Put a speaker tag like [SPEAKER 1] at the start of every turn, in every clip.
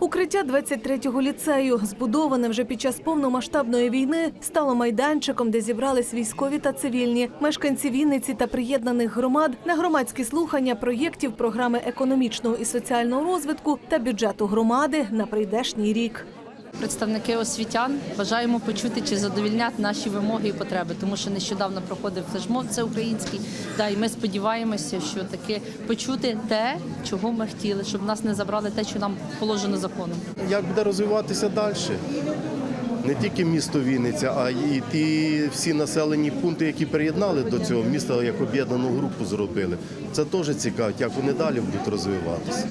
[SPEAKER 1] Укриття 23-го ліцею, збудоване вже під час повномасштабної війни, стало майданчиком, де зібрались військові та цивільні, мешканці Вінниці та приєднаних громад на громадські слухання проєктів програми економічного і соціального розвитку та бюджету громади на прийдешній рік.
[SPEAKER 2] Представники освітян бажаємо почути, чи задовільнять наші вимоги і потреби, тому що нещодавно проходив флешмоб всеукраїнський. Да, і ми сподіваємося, що таки почути те, чого ми хотіли, щоб нас не забрали те, що нам положено законом.
[SPEAKER 3] як буде розвиватися далі. Не тільки місто Вінниця, а й ті всі населені пункти, які приєднали до цього міста, як об'єднану групу зробили. Це теж цікаво, як вони далі будуть розвиватися.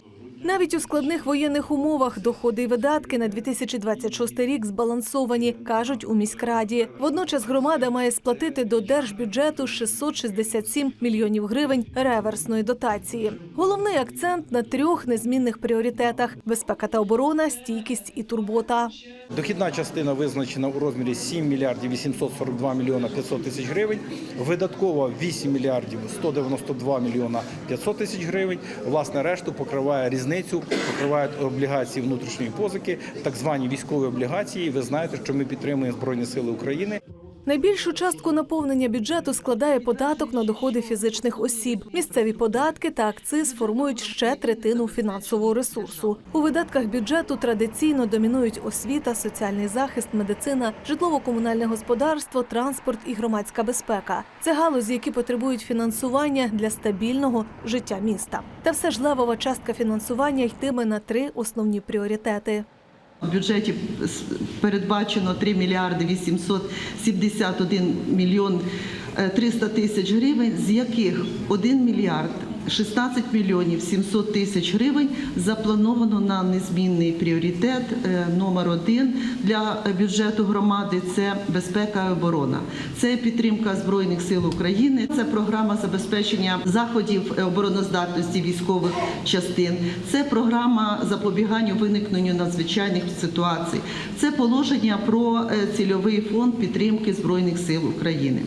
[SPEAKER 1] Навіть у складних воєнних умовах доходи і видатки на 2026 рік збалансовані, кажуть у міськраді. Водночас громада має сплатити до держбюджету 667 мільйонів гривень реверсної дотації. Головний акцент на трьох незмінних пріоритетах: безпека та оборона, стійкість і турбота.
[SPEAKER 4] Дохідна частина визначена у розмірі 7 мільярдів 842 мільйона 500 тисяч гривень. Видаткова 8 мільярдів 192 мільйона 500 тисяч гривень. Власне, решту покриває різницю, покривають облігації внутрішньої позики, так звані військові облігації. Ви знаєте, що ми підтримуємо Збройні Сили України.
[SPEAKER 1] Найбільшу частку наповнення бюджету складає податок на доходи фізичних осіб. Місцеві податки та акциз формують ще третину фінансового ресурсу. У видатках бюджету традиційно домінують освіта, соціальний захист, медицина, житлово-комунальне господарство, транспорт і громадська безпека. Це галузі, які потребують фінансування для стабільного життя міста. Та все ж левова частка фінансування йтиме на три основні пріоритети.
[SPEAKER 5] В бюджеті передбачено 3 мільярди 871 мільйон е, 300 тисяч гривень, з яких 1 мільярд 16 мільйонів 700 тисяч гривень заплановано на незмінний пріоритет е, номер один для бюджету громади. Це безпека і оборона. Це підтримка збройних сил України. Це програма забезпечення заходів обороноздатності військових частин. Це програма запобігання виникненню надзвичайних ситуацій. Це положення про е, цільовий фонд підтримки збройних сил України.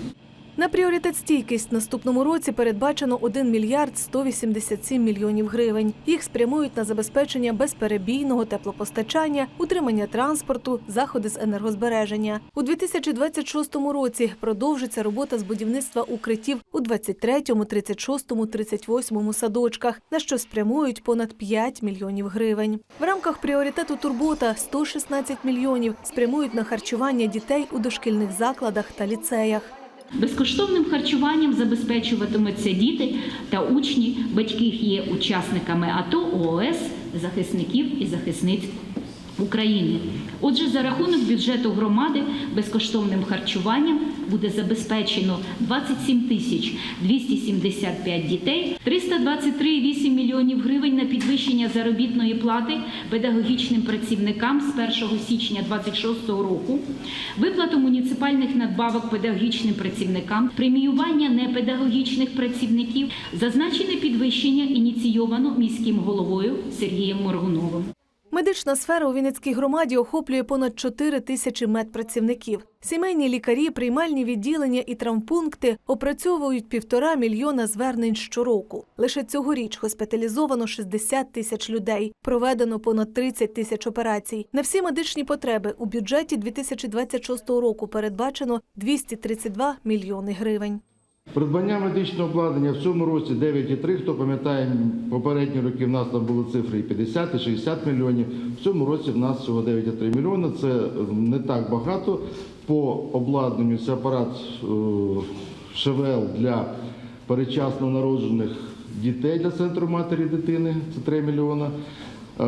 [SPEAKER 1] На пріоритет стійкість наступному році передбачено 1 мільярд 187 мільйонів гривень. Їх спрямують на забезпечення безперебійного теплопостачання, утримання транспорту, заходи з енергозбереження. У 2026 році продовжиться робота з будівництва укриттів у 23, 36, 38 садочках, на що спрямують понад 5 мільйонів гривень. В рамках пріоритету турбота 116 мільйонів спрямують на харчування дітей у дошкільних закладах та ліцеях.
[SPEAKER 6] Безкоштовним харчуванням забезпечуватимуться діти та учні, батьки є учасниками АТО, ООС, захисників і захисниць України. Отже, за рахунок бюджету громади безкоштовним харчуванням буде забезпечено 27 тисяч 275 дітей, 323,8 мільйонів гривень на підвищення заробітної плати педагогічним працівникам з 1 січня 2026 року, виплату муніципальних надбавок педагогічним працівникам, преміювання непедагогічних працівників, зазначене підвищення ініційовано міським головою Сергієм Моргуновим.
[SPEAKER 1] Медична сфера у Вінницькій громаді охоплює понад 4 тисячі медпрацівників. Сімейні лікарі, приймальні відділення і травмпункти опрацьовують півтора мільйона звернень щороку. Лише цьогоріч госпіталізовано 60 тисяч людей, проведено понад 30 тисяч операцій. На всі медичні потреби у бюджеті 2026 року передбачено 232 мільйони гривень.
[SPEAKER 7] Придбання медичного обладнання в цьому році 9,3. Хто пам'ятає, попередні роки в нас там були цифри і 50, і 60 мільйонів. В цьому році в нас всього 9,3 мільйона. Це е, не так багато. По обладнанню це апарат е, ШВЛ для передчасно народжених дітей для центру матері дитини. Це 3 мільйона. Е,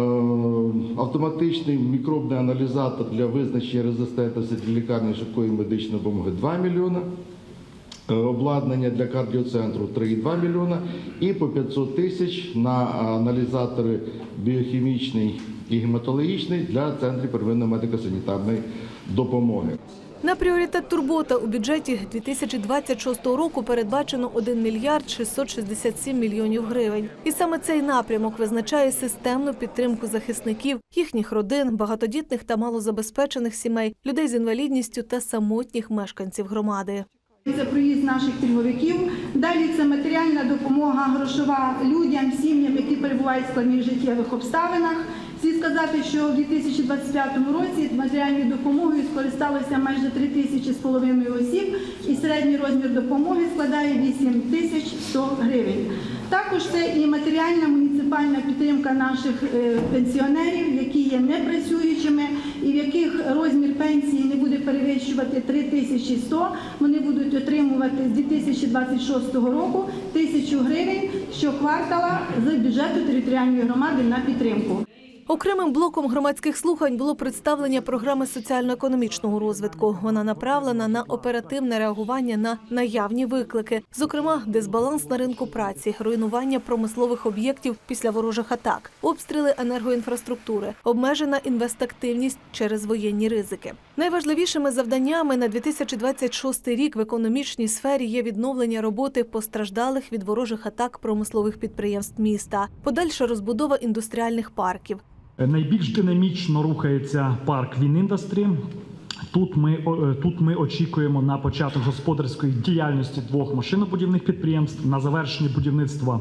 [SPEAKER 7] Автоматичний мікробний аналізатор для визначення резистентності для лікарні швидкої медичної допомоги 2 мільйона. Е, обладнання для кардіоцентру 3,2 мільйона і по 500 тисяч на аналізатори біохімічний і гематологічний для центрів первинної медико-санітарної допомоги.
[SPEAKER 1] На пріоритет турбота у бюджеті 2026 року передбачено 1 мільярд 667 мільйонів гривень. І саме цей напрямок визначає системну підтримку захисників, їхніх родин, багатодітних та малозабезпечених сімей, людей з інвалідністю та самотніх мешканців громади.
[SPEAKER 8] Це проїзд наших пільговиків. Далі це матеріальна допомога грошова людям, сім'ям, які перебувають в складних життєвих обставинах. Слід сказати, що в 2025 році матеріальною допомогою скористалося майже 3 тисячі з половиною осіб, і середній розмір допомоги складає 8 тисяч 100 гривень. Також це і матеріальна муніципальна підтримка наших е, пенсіонерів, є непрацюючими, і в яких розмір пенсії не буде перевищувати 3100, вони будуть отримувати з 2026 року тисячу гривень щоквартала з бюджету територіальної громади на підтримку.
[SPEAKER 1] Окремим блоком громадських слухань було представлення програми соціально-економічного розвитку. Вона направлена на оперативне реагування на наявні виклики, зокрема, дисбаланс на ринку праці, руйнування промислових об'єктів після ворожих атак, обстріли енергоінфраструктури, обмежена інвестактивність через воєнні ризики. Найважливішими завданнями на 2026 рік в економічній сфері є відновлення роботи постраждалих від ворожих атак промислових підприємств міста, подальша розбудова індустріальних парків,
[SPEAKER 9] Найбільш динамічно рухається парк Вініндастрі. Тут ми, е, тут ми очікуємо на початок господарської діяльності двох машинобудівних підприємств, на завершення будівництва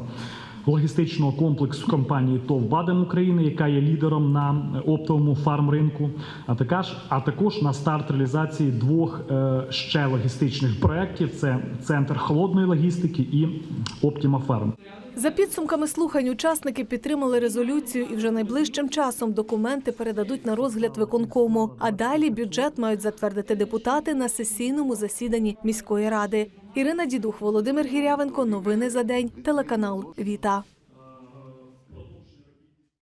[SPEAKER 9] логістичного комплексу компанії ТОВ «Бадем» України, яка є лідером на оптовому фармринку, а також, а також на старт реалізації двох е, ще логістичних проєктів: це центр холодної логістики і Оптіма Фарм.
[SPEAKER 1] За підсумками слухань, учасники підтримали резолюцію і вже найближчим часом документи передадуть на розгляд виконкому. А далі бюджет мають затвердити депутати на сесійному засіданні міської ради. Ірина Дідух, Володимир Гірявенко. Новини за день. Телеканал Віта.